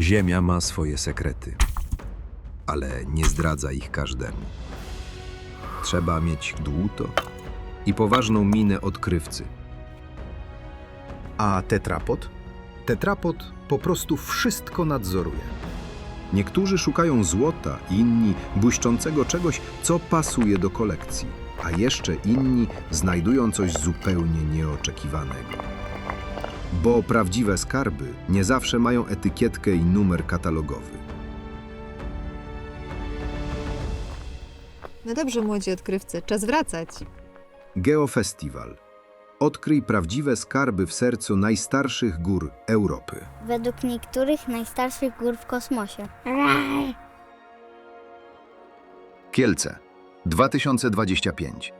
Ziemia ma swoje sekrety, ale nie zdradza ich każdemu. Trzeba mieć dłuto i poważną minę odkrywcy. A tetrapod? Tetrapod po prostu wszystko nadzoruje. Niektórzy szukają złota, inni błyszczącego czegoś, co pasuje do kolekcji, a jeszcze inni znajdują coś zupełnie nieoczekiwanego. Bo prawdziwe skarby nie zawsze mają etykietkę i numer katalogowy. No dobrze, młodzi odkrywcy, czas wracać. Geofestiwal. Odkryj prawdziwe skarby w sercu najstarszych gór Europy. Według niektórych najstarszych gór w kosmosie. Kielce 2025